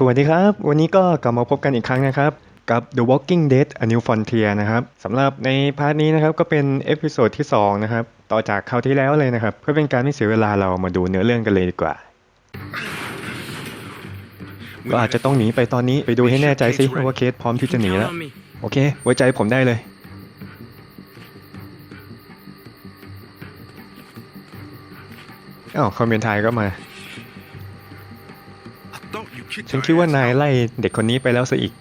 สวัสดีครับ วันนี้ก็กลับมาพบกันอีกครั้งนะครับ กับ The Walking Dead A New Frontier นะครับสำหรับในพาร์ทนี้นะครับก็เป็นเอพิโซดที่ 2 นะครับ ต่อจากคราวที่แล้วเลยนะครับ เพื่อเป็นการไม่เสียเวลาเรามาดูเนื้อเรื่องกันเลยดีกว่า ก็อาจจะต้องหนีไปตอนนี้ไปดูให้แน่ใจซิว่าเคสพร้อมที่จะหนีแล้ว โอเค ไว้ใจผมได้เลย อ้าวคอมเมนต์ไทยก็มา ฉันคิดว่านายไล่เด็กคนนี้ไปแล้วซะอีก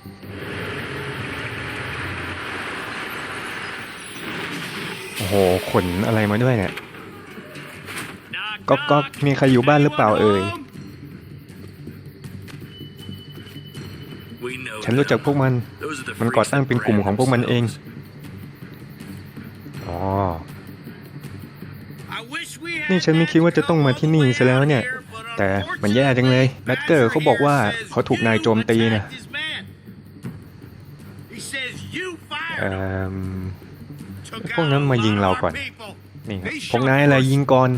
โอ้โห ขนอะไรมาด้วยเนี่ยก๊อกก๊อกมีใครอยู่บ้านหรือเปล่าเอ่ย ฉันรู้จักพวกมัน มันก่อตั้งเป็นกลุ่มของพวกมันเอง นี่ฉันไม่คิดว่าจะต้องมาที่นี่ซะแล้วเนี่ย แต่มันแย่จังเลยแบทเกอร์เขาบอกว่าเขาถูกนายโจมตีนะเอ่อพวกนั้นมายิงเราก่อน นี่ครับพวกนายอะไรยิงก่อน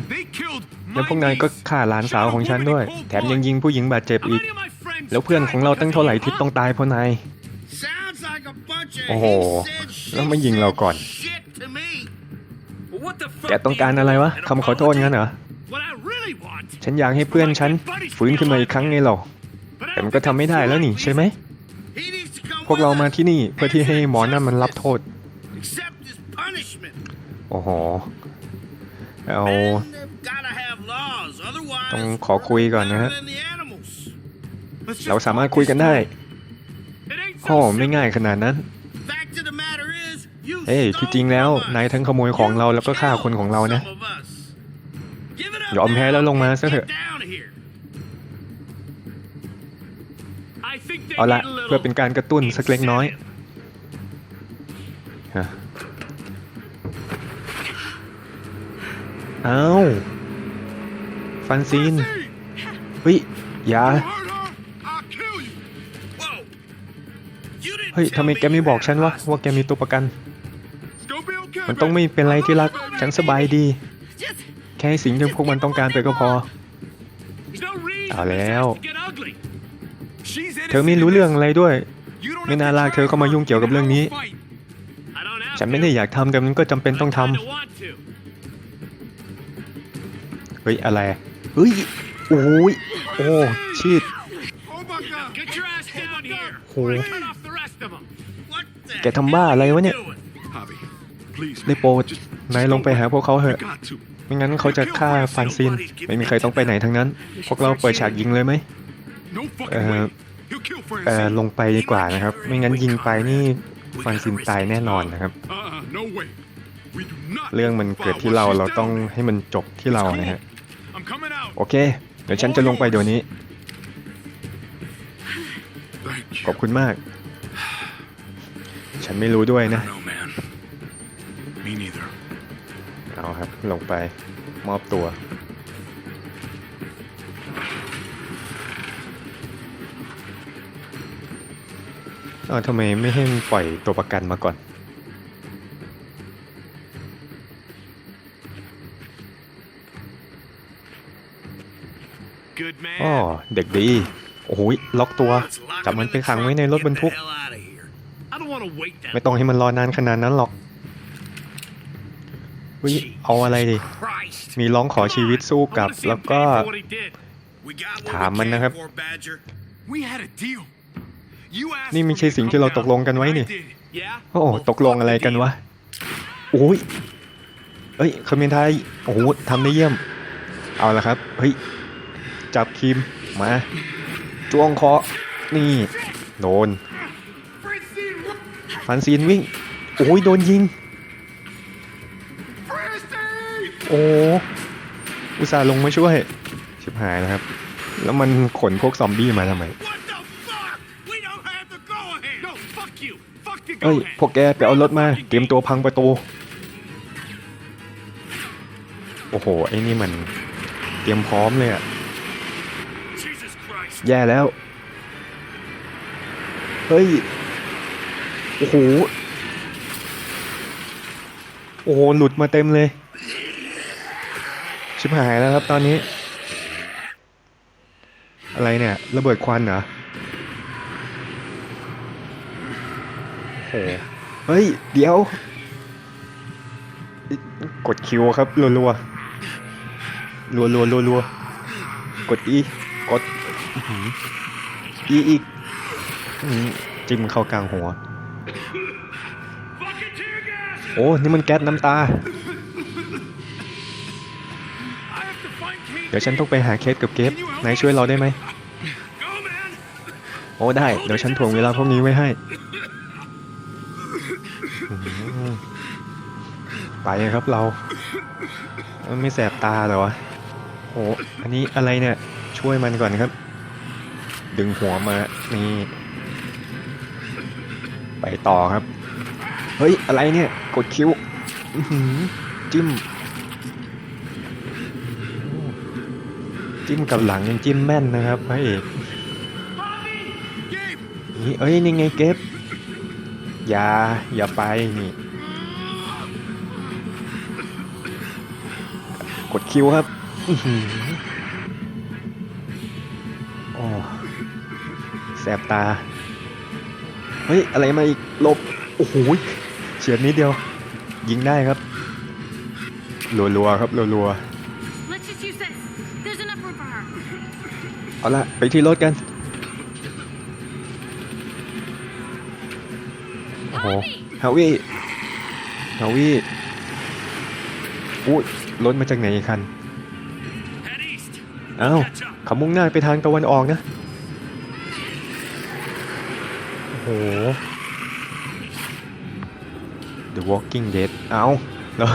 แล้วพวกนายก็ฆ่าหลานสาวของฉันด้วย แถมยังยิงผู้หญิงบาดเจ็บอีก แล้วเพื่อนของเราตั้งเท่าไหร่ที่ต้องตายเพราะนาย โอ้โห แล้วมายิงเราก่อน แกต้องการอะไรวะคำขอโทษงั้นเหรอ ฉันอยากให้เพื่อนฉันฟื้นขึ้นมาอีกครั้งไงหรอกแต่มันก็ทำไม่ได้แล้วนี่ใช่ไหม พวกเรามาที่นี่เพื่อที่ให้หมอนั่นมันรับโทษ โอ้โหเอาต้องขอคุยก่อนนะฮะ เราสามารถคุยกันได้โอ้ไม่ง่ายขนาดนั้น เฮ้ยที่จริงแล้วนายทั้งขโมยของเราแล้วก็ฆ่าคนของเรานะยอมแพ้แล้วลงมาซะเถอะ เอาละเพื่อเป็นการกระตุ้นสักเล็กน้อยเอาฟันซีนเฮ้ยอย่าเฮ้ยทำไมแกไม่บอกฉันวะว่าแกมีตัวประกัน มันต้องไม่เป็นไรที่รัก ฉันสบายดี แค่ให้สิ่งที่พวกมันต้องการไปก็พอ เอาแล้ว เธอไม่รู้เรื่องอะไรด้วย ไม่น่าลากเธอเข้ามายุ่งเกี่ยวกับเรื่องนี้ ฉันไม่ได้อยากทำแต่มันก็จำเป็นต้องทำเฮ้ยอะไร เฮ้ย โอ้ย โอ้ชีดโหแกทำบ้าอะไรวะเนี่ย ได้โปรดนายลงไปหาพวกเขาเถอะ ไม่งั้นเขาจะฆ่าฟันซิน ไม่มีใครต้องไปไหนทั้งนั้น พวกเราเปิดฉากยิงเลยไหมเออเออลงไปดีกว่านะครับ ไม่งั้นยิงไปนี่ฟันซินตายแน่นอนนะครับ เรื่องมันเกิดที่เราเราต้องให้มันจบที่เรานะฮะ โอเค เดี๋ยวฉันจะลงไปเดี๋ยวนี้ ขอบคุณมาก ฉันไม่รู้ด้วยนะ เอาครับ ลงไปมอบตัวอ้าวทำไมไม่ให้มันปล่อยตัวประกันมาก่อนอ๋อเด็กดี โอ้โหยล็อกตัว จับมันไปขังไว้ในรถบรรทุกไม่ต้องให้มันรอนานขนาดนั้นหรอก เฮ้ยเอาอะไรดิ มีร้องขอชีวิตสู้กับ แล้วก็ ถามมันนะครับ นี่ไม่ใช่สิ่งที่เราตกลงกันไว้นี่ โอ้โหตกลงอะไรกันวะโอ้ยเอ้ยคอมเมนต์ไทยโอ้โหทำได้เยี่ยม เอาละครับ เฮ้ย จับคิม มา จ้วงเคาะนี่ โดนฟันซีนวิ่ง โอ้ย โดนยิง โอ้อุตส่าห์ลงมาช่วย ชิบหายแล้วครับ แล้วมันขนพวกซอมบี้มาทำไม เอ้ย พวกแกไปเอารถมา เตรียมตัวพังประตู โอ้โห ไอ้นี่มัน เตรียมพร้อมเลยอะแย่แล้ว เฮ้ย โอ้โห โอ้โห หลุดมาเต็มเลย ชิบหายแล้วครับตอนนี้ อะไรเนี่ย ระเบิดควันเหรอเฮ้ย เดี๋ยว กดคิวครับรัวรัวรัวรัวรัวรัวกดอีกดอีอีกจิ้มเข้ากลางหัว โอ้ นี่มันแก๊สน้ำตา เดี๋ยวฉันต้องไปหาเคสกับเกฟนายช่วยเราได้ไหม Go, man! โอ้ได้ เดี๋ยวฉันถ่วงเวลาพวกนี้ไว้ให้อื้อหือไปครับเรามันไม่แสบตาเหรอวะโอ้อันนี้อะไรเนี่ย ช่วยมันก่อนครับ ดึงหัวมา นี่ ไปต่อครับ เฮ้ย อะไรเนี่ย กดคิวอื้อหือจิ้ม จิ้มกับหลังยังจิ้มแม่นนะครับพระเอกนี่เอ้ยนี่ไงเก็บอย่าอย่าไปนี่กดคิวครับอ๋อหือโอ้แสบตา เฮ้ย อะไรมาอีกลบ โอ้โหเฉียดนิดเดียว ยิงได้ครับ รัวๆครับ รัว Let's เอาละไปที่รถกัน โอ้โหฮาวิฮาวิอุ้ยรถมาจากไหนอีกคันเอ้า Catch up. เขามุ่งหน้าไปทางตะวันออกนะ โอ้โห The Walking Dead เอาเดี๋ยว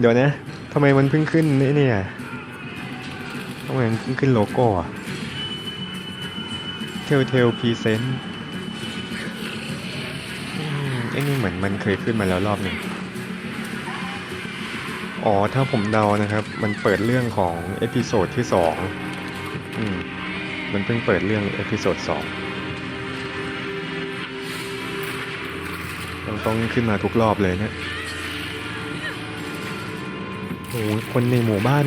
เดี๋ยวนะทำไมมันเพิ่งขึ้นนี่เนี่ยทำไมมันเพิ่งขึ้นโลโก้อะ Telltale Present อืมไอ้นี่เหมือนมันเคยขึ้นมาแล้วรอบหนึ่งอ๋อ ถ้าผมเดานะครับ มันเปิดเรื่องของเอพิโซดที่สองอืม มันเพิ่งเปิดเรื่องเอพิโซดสองต้องต้องขึ้นมาทุกรอบเลยเนี่ยโอ้โหคนในหมู่บ้าน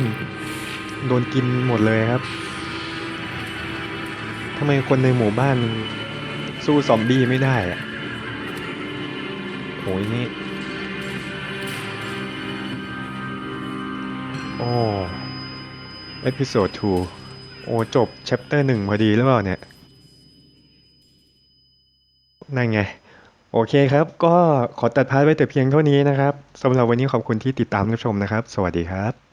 โดนกินหมดเลยครับำไมคนในหมู่บ้านสู้ซอมบี้ไม่ได้อะโอ้ยนี่โอ้เอพิโซด2โอ้จบ chapter หนึ่งพอดีหรือเปล่าเนี่ย นั่นไง โอเคครับ ก็ขอตัดพาร์ทไว้แต่เพียงเท่านี้นะครับสำหรับวันนี้ขอบคุณที่ติดตามรับชมนะครับ สวัสดีครับ